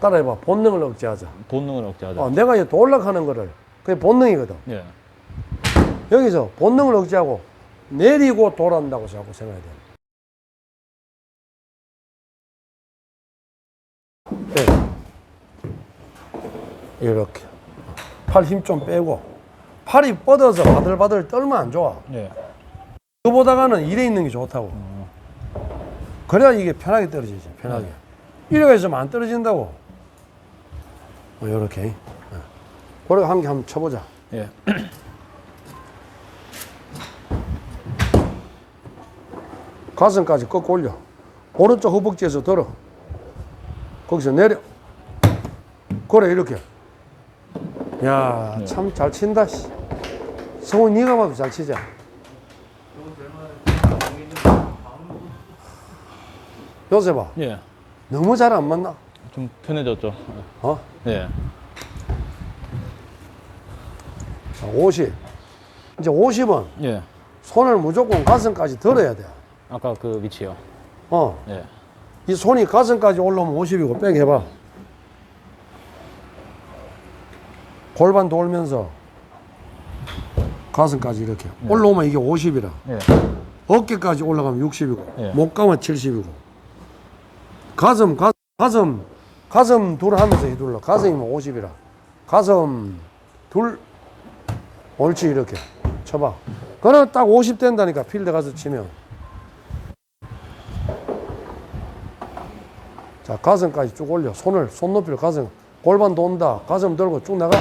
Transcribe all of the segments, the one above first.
따라해봐. 본능을 억제하자. 본능을 억제하자. 어, 내가 이제 돌락하는 거를 그게 본능이거든. 예. 여기서 본능을 억제하고 내리고 돌아온다고 자꾸 생각해야 돼. 네. 이렇게 팔 힘 좀 빼고 팔이 뻗어서 바들바들 떨면 안 좋아. 예. 그보다가는 이래 있는 게 좋다고. 그래야 이게 편하게 떨어지지. 편하게. 이래가 있으면 안 떨어진다고. 어, 요렇게. 그래 한개 한번 쳐보자. 예. 가슴까지 꺾고 올려. 오른쪽 허벅지에서 들어. 거기서 내려. 그래 이렇게. 야, 참잘 친다. 씨. 성훈 네가 봐도 잘 치자. 요새 봐. 예. 너무 잘 안 맞나? 좀 편해졌죠. 어? 예. 자, 50. 이제 50은 예. 손을 무조건 가슴까지 들어야 돼. 아까 그 위치요. 어. 예. 이 손이 가슴까지 올라오면 50이고 백 해봐. 골반 돌면서 가슴까지 이렇게 올라오면 이게 50이라. 예. 어깨까지 올라가면 60이고 예. 목 가면 70이고 가슴 가, 가슴 가슴 둘 하면서 휘둘러. 가슴이면 50이라. 가슴 둘 옳지 이렇게 쳐봐. 그러면 딱 50 된다니까 필드 가서 치면. 자 가슴까지 쭉 올려. 손을 손 높이를 가슴 골반 돈다. 가슴 들고 쭉 나가.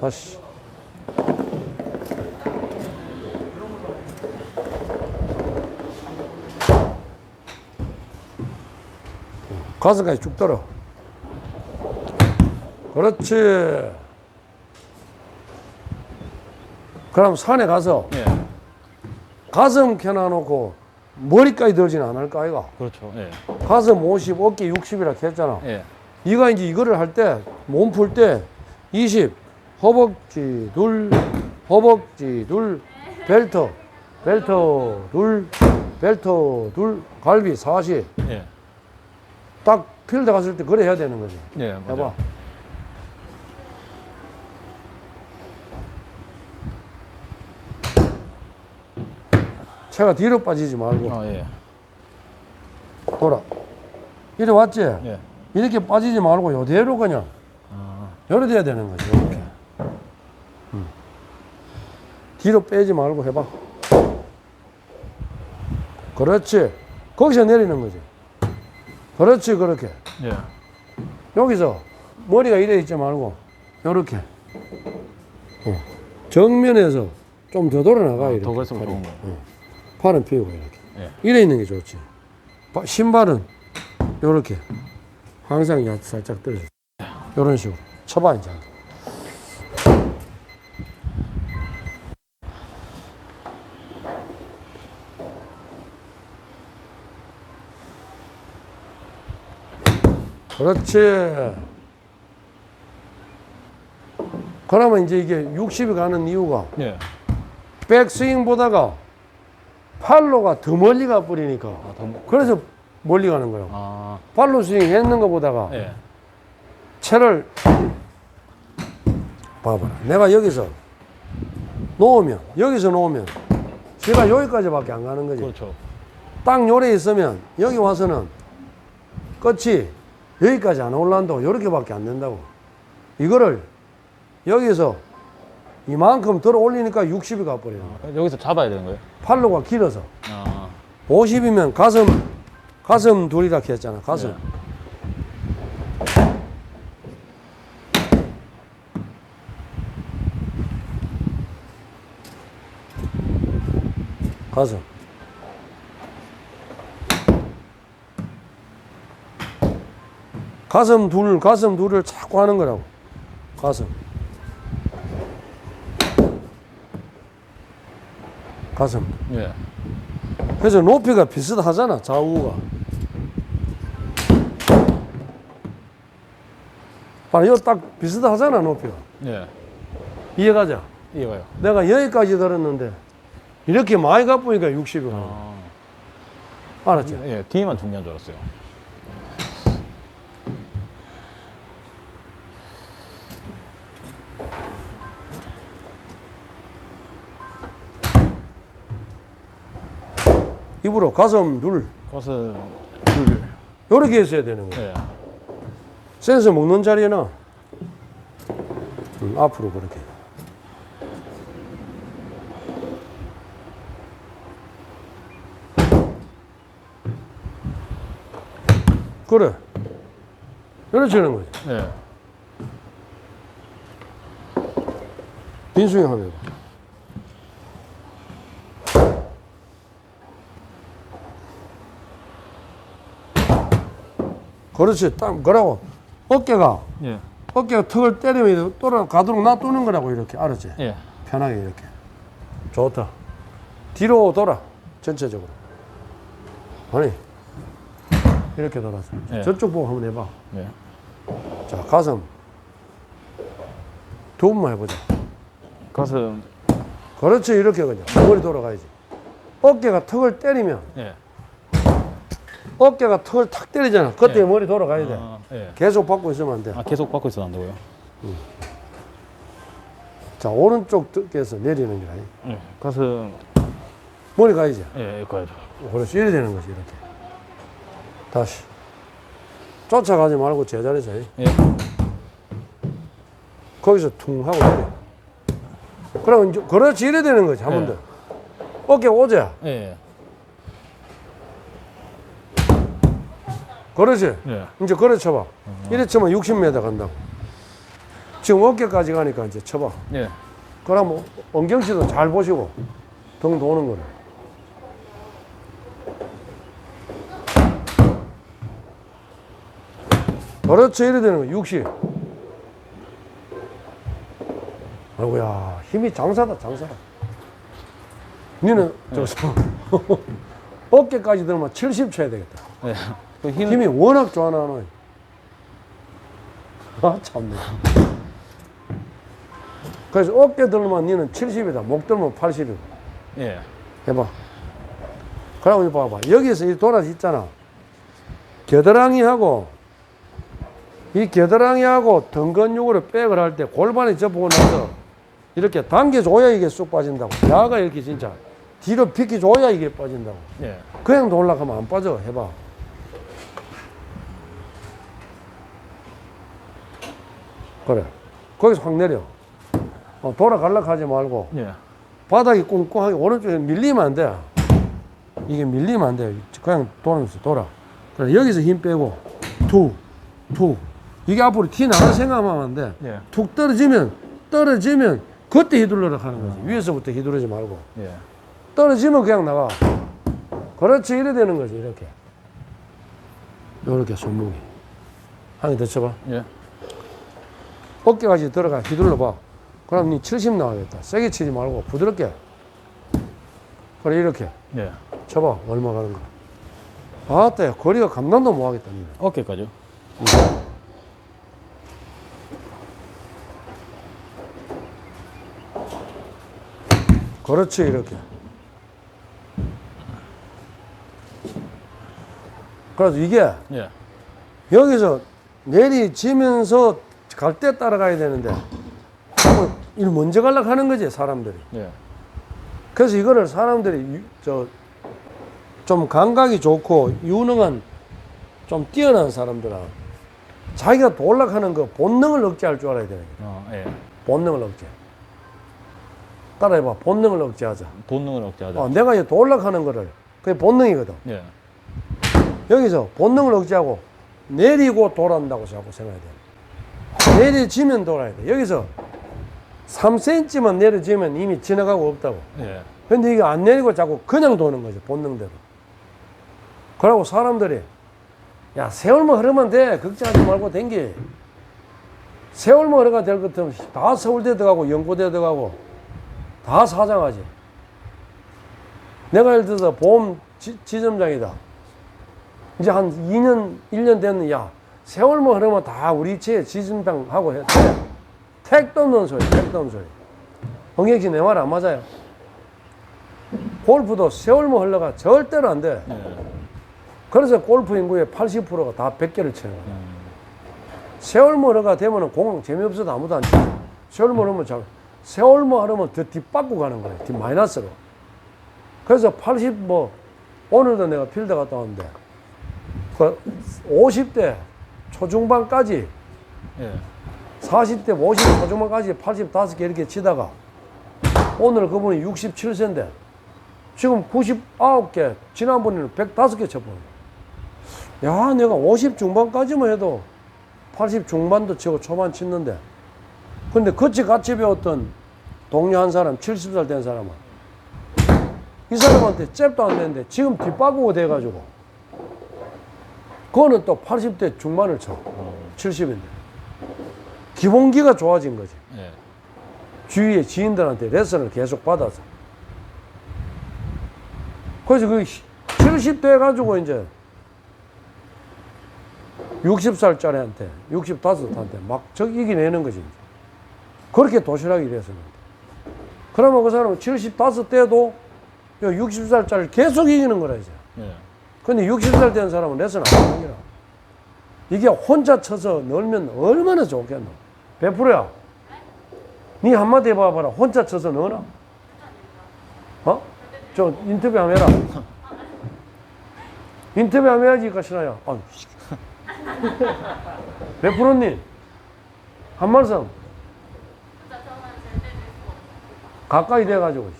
다시 가슴까지 쭉 들어. 그렇지. 그럼 산에 가서 예. 가슴 켜놔놓고 머리까지 들지는 않을까, 아이가? 그렇죠. 예. 가슴 50, 어깨 60이라 했잖아. 예. 이가 이제 이거를 할 때, 몸 풀 때 20, 허벅지 둘, 허벅지 둘, 벨트, 벨트 둘, 벨트 둘, 갈비 40. 예. 딱 필드 갔을 때 그래 해야 되는 거지. 예. 맞아요. 차가 뒤로 빠지지 말고 아, 예. 돌아. 이리 왔지? 예. 이렇게 빠지지 말고 요대로 그냥 아, 요래 돼야 되는 거지. 이렇게. 음. 뒤로 빼지 말고 해봐. 그렇지. 거기서 내리는 거지. 그렇지, 그렇게. 예. 여기서 머리가 이래 있지 말고 요렇게. 어. 정면에서 좀 더 돌아 나가 이렇게. 더 갈수록 팔이. 좋은 거예요. 어. 팔은 펴고 이렇게. 예. 이래 있는 게 좋지. 바- 신발은 요렇게 항상 야- 살짝 떨어져. 요런 식으로 쳐봐 이제. 그렇지. 그러면 이제 이게 60이 가는 이유가 예. 백스윙 보다가 팔로가 더 멀리 가 버리니까 아, 더, 그래서 멀리 가는 거예요. 아, 팔로 스윙 했는 것보다가 예. 채를 봐봐라. 내가 여기서 놓으면 여기서 놓으면 제가 여기까지밖에 안 가는 거지. 그렇죠. 딱 요래 있으면 여기 와서는 끝이 여기까지 안 올라온다고 이렇게밖에 안 된다고. 이거를 여기서 이만큼 들어 올리니까 60이 가버려요. 여기서 잡아야 되는 거예요? 팔로가 길어서. 아, 50이면 가슴 가슴 둘이라 했잖아. 가슴. 네. 가슴. 가슴 둘, 가슴 둘을 자꾸 하는 거라고. 가슴. 가슴. 예. 그래서 높이가 비슷하잖아, 좌우가. 봐라, 이거 딱 비슷하잖아, 높이가. 예. 이해가자. 이거요. 내가 여기까지 들었는데, 이렇게 많이 가보니까 60이 가는 거야. 아, 알았지? 예. 뒤만 중요한 줄 알았어요. 입으로 가슴 둘. 가슴 둘. 요렇게 했어야 되는 거야. 예. 센서 먹는 자리에 놔 음, 앞으로 그렇게. 그래. 이렇게 하는 거지. 예. 빈스윙 한번 해봐 그렇지 딱 그러고 어깨가 예. 어깨가 턱을 때리면 돌아 가도록 놔두는 거라고 이렇게 알았지? 예. 편하게 이렇게 좋다 뒤로 돌아 전체적으로 아니 이렇게 돌아서 예. 저쪽 보고 한번 해봐 예. 자 가슴 두 번만 해보자 가슴. 그렇지 이렇게 그냥 머리 돌아가야지 어깨가 턱을 때리면 예. 어깨가 턱을 탁 때리잖아 그때 예. 머리 돌아가야 돼 아, 예. 계속 받고 있으면 안 돼 아, 계속 받고 있어도 안 되고요. 자 오른쪽 턱에서 내리는 게 아니 예. 가슴. 머리 가야지 예, 여기 가야죠. 그렇지 이래 되는 거지 이렇게 다시 쫓아가지 말고 제자리에서 해. 예. 거기서 퉁 하고 이래 그럼 이제 그렇지 이래 되는 거지 한번더 예. 어깨 오자 예. 그렇지 예. 이제 그래 쳐봐 이래 치면 60m 간다고 지금 어깨까지 가니까 이제 쳐봐 예. 그럼 엉경 씨도 잘 보시고 등 도는 거를 그렇지 이래 되는 거 60. 아이고야 힘이 장사다 장사. 니는 저기서 어깨까지 들면 70 쳐야 되겠다. 예. 그 힘, 힘이 워낙 좋아 나는. 아 참네. 그래서 어깨 들면 니는 70이다. 목 들면 80이다. 예. 해봐. 그러고 이거 봐봐. 여기서 이 돌아서 있잖아. 겨드랑이하고 이 겨드랑이하고 등 근육으로 백을 할 때 골반이 접고 나서 이렇게 당겨줘야 이게 쑥 빠진다고. 야가 이렇게 진짜 뒤로 비켜줘야 이게 빠진다고. 예. 그냥 올라가면 안 빠져. 해봐. 그래. 거기서 확 내려. 어, 돌아가려고 하지 말고 예. 바닥이 꽁꽁하게 오른쪽에 밀리면 안 돼. 이게 밀리면 안 돼. 그냥 돌면서 돌아. 그래, 여기서 힘 빼고, 툭, 툭. 이게 앞으로 티 나는 생각하면 안 돼. 예. 툭 떨어지면, 떨어지면, 그때 휘둘러라 하는 거지. 위에서부터 휘두르지 말고. 예. 떨어지면 그냥 나가. 그렇지, 이래 되는 거지, 이렇게. 요렇게 손목이. 한 개 더 쳐봐. 예. 어깨까지 들어가 휘둘러 봐. 그럼 니 70 나가겠다. 세게 치지 말고 부드럽게. 그래 이렇게 예. 쳐봐. 얼마 가는 거. 아따 야 거리가 감당도 못 하겠다. 니는. 어깨까지요? 그렇지 이렇게. 그래서 이게 예. 여기서 내리지면서 갈 때 따라가야 되는데 일 먼저 가려고 하는 거지 사람들이. 예. 그래서 이거를 사람들이 저 좀 감각이 좋고 유능한 좀 뛰어난 사람들은 자기가 돌락하는 그 본능을 억제할 줄 알아야 되는 거야. 어, 예. 본능을 억제. 따라해봐. 본능을 억제하자. 본능을 억제하자. 어, 내가 이 돌락하는 거를 그게 본능이거든. 예. 여기서 본능을 억제하고 내리고 돌아온다고 자꾸 생각해야 돼. 내려지면 돌아야 돼. 여기서 3cm만 내려지면 이미 지나가고 없다고. 예. 근데 이게 안 내리고 자꾸 그냥 도는 거죠. 본능대로. 그러고 사람들이 야 세월만 흐르면 돼. 걱정하지 말고 댕기. 세월만 흐르가 될 것 같으면 다 서울대 들어가고 연고대 들어가고 다 사장하지. 내가 예를 들어서 보험 지, 지점장이다. 이제 한 2년, 1년 됐는 야 세월만 흐르면 다 우리 제 지점장 하고 해. 돼. 택도 없는 소리, 택도 없는 소리. 홍경 씨내 말 안 맞아요? 골프도 세월만 흘러가 절대로 안 돼. 예. 그래서 골프 인구의 80%가 다 100개를 치는 거야. 세월모르가 되면 공항 재미없어도 아무도 안 쳐. 세월모르면 잘, 세월모 하려면 더 뒷받고 가는 거야. 뒷 마이너스로. 그래서 80 뭐, 오늘도 내가 필드 갔다 왔는데 그 50대 초중반까지 예. 40대 50 초중반까지 85개 이렇게 치다가 오늘 그분이 67세인데 지금 99개 지난번에는 105개 쳤거든 야 내가 50 중반까지만 해도 80 중반도 치고 초반 치는데 근데 그치 같이 배웠던 동료 한 사람 70살 된 사람은 이 사람한테 잽도 안 되는데 지금 뒷바꾸고 돼가지고 그거는 또 80대 중반을 쳐 70인데 기본기가 좋아진 거지 예. 주위의 지인들한테 레슨을 계속 받아서 그래서 그 70대 가지고 이제 60살짜리한테 65한테 막 저기 이기내는 거지. 그렇게 도시락이 됐었는데 그러면 그 사람은 75대도 60살짜리를 계속 이기는 거라 이제 예. 근데 60살 된 사람은 레슨 안 하는 거라 이게 혼자 쳐서 넣으면 얼마나 좋겠노? 100%야. 니 한마디 해봐봐라. 혼자 쳐서 넣어놔 어? 저 인터뷰 한번 해라. 인터뷰 한번 해야지 씨. 100%님? 한 말씀. 가까이 돼가지고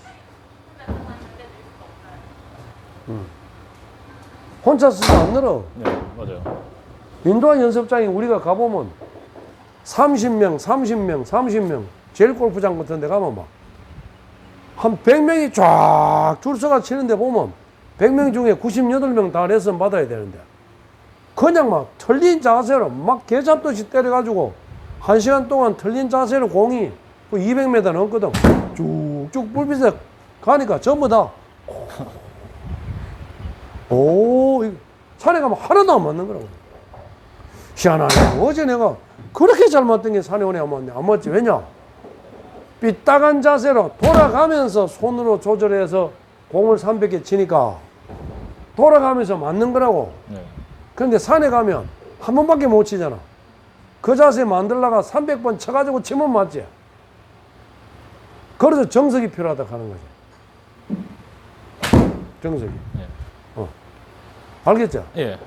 응. 혼자 쓰면 안 늘어 네, 맞아요. 인도한 연습장에 우리가 가보면 30명, 30명, 30명 제일 골프장 같은 데 가면 막 한 100명이 쫙 줄 서가 치는데 보면 100명 중에 98명 다 레슨 받아야 되는데 그냥 막 틀린 자세로 막 개잡듯이 때려가지고 한 시간 동안 틀린 자세로 공이 그 200m 넘거든 쭉쭉 불빛에 가니까 전부 다 오, 산에 가면 하나도 안 맞는 거라고. 희한하네. 어제 내가 그렇게 잘 맞던 게 산에 오네 안 맞네. 안 맞지. 왜냐? 삐딱한 자세로 돌아가면서 손으로 조절해서 공을 300개 치니까 돌아가면서 맞는 거라고. 네. 그런데 산에 가면 한 번밖에 못 치잖아. 그 자세 만들다가 300번 쳐가지고 치면 맞지. 그래서 정석이 필요하다 하는 거지. 정석이. 예. 알겠죠? 예.